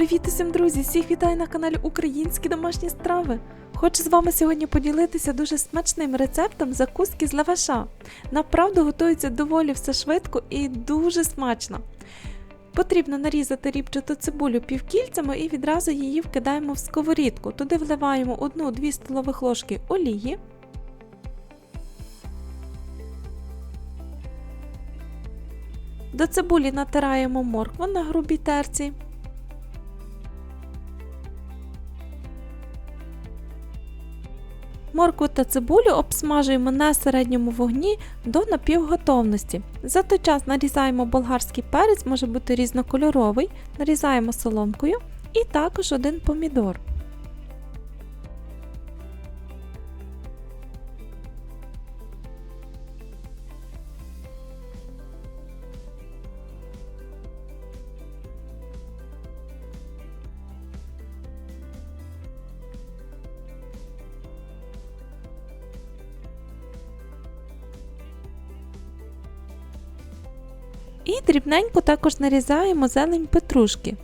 Привіт усім, друзі! Всіх вітаю на каналі Українські домашні страви. Хочу з вами сьогодні поділитися дуже смачним рецептом закуски з лаваша. Направду готується доволі все швидко і дуже смачно. Потрібно нарізати рібчату цибулю півкільцями і відразу її вкидаємо в сковорідку. Туди вливаємо 1-2 столових ложки олії. До цибулі натираємо моркву на грубій терці. Моркву та цибулю обсмажуємо на середньому вогні до напівготовності. За той час нарізаємо болгарський перець, може бути різнокольоровий, нарізаємо соломкою і також один помідор. І дрібненько також нарізаємо зелень петрушки.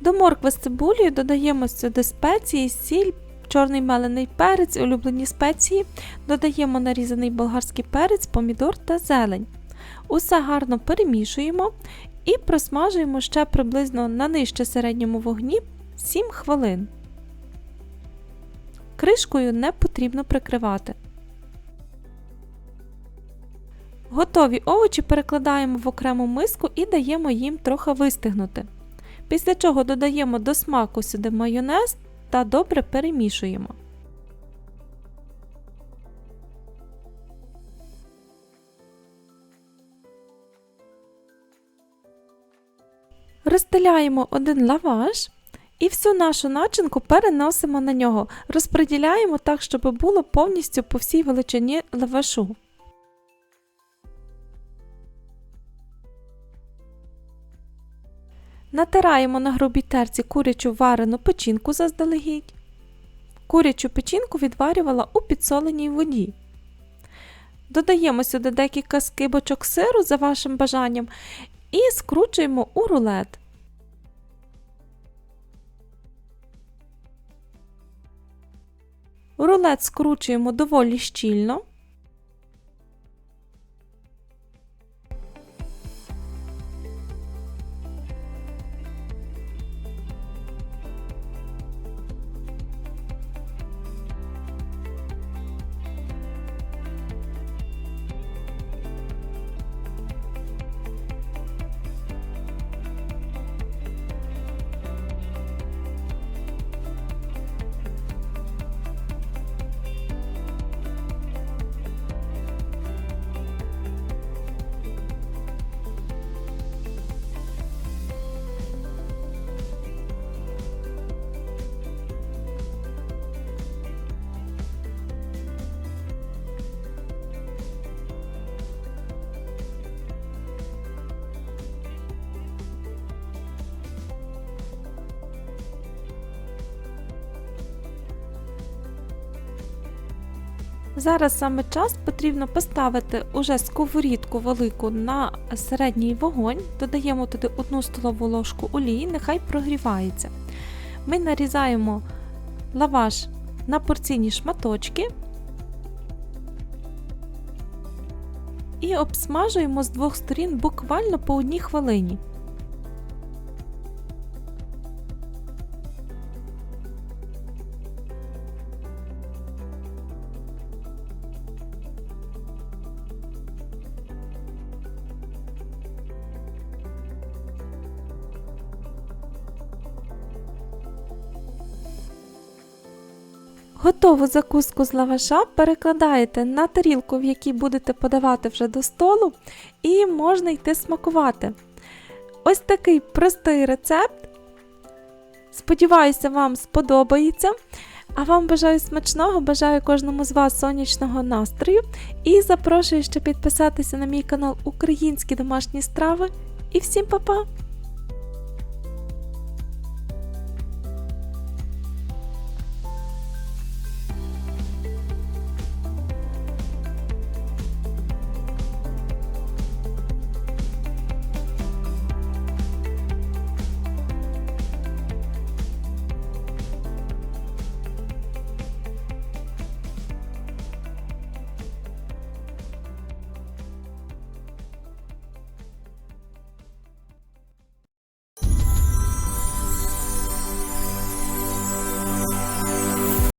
До моркви з цибулею додаємо сюди спеції, сіль, чорний мелений перець, улюблені спеції, додаємо нарізаний болгарський перець, помідор та зелень. Усе гарно перемішуємо і просмажуємо ще приблизно на нижче середньому вогні 7 хвилин. Кришкою не потрібно прикривати. Готові овочі перекладаємо в окрему миску і даємо їм трохи вистигнути. Після чого додаємо до смаку сюди майонез та добре перемішуємо. Розстеляємо один лаваш і всю нашу начинку переносимо на нього, розподіляємо так, щоб було повністю по всій величині лавашу. Натираємо на грубій терці курячу варену печінку заздалегідь. Курячу печінку відварювала у підсоленій воді. Додаємо сюди декілька скибочок сиру за вашим бажанням і скручуємо у рулет. Рулет скручуємо доволі щільно. Зараз саме час потрібно поставити уже сковорідку велику на середній вогонь, додаємо туди 1 столову ложку олії, нехай прогрівається. Ми нарізаємо лаваш на порційні шматочки і обсмажуємо з двох сторін буквально по одній хвилині. Готову закуску з лаваша перекладаєте на тарілку, в якій будете подавати вже до столу, і можна йти смакувати. Ось такий простий рецепт. Сподіваюся, вам сподобається. А вам бажаю смачного, бажаю кожному з вас сонячного настрою і запрошую ще підписатися на мій канал Українські домашні страви. І всім па-па!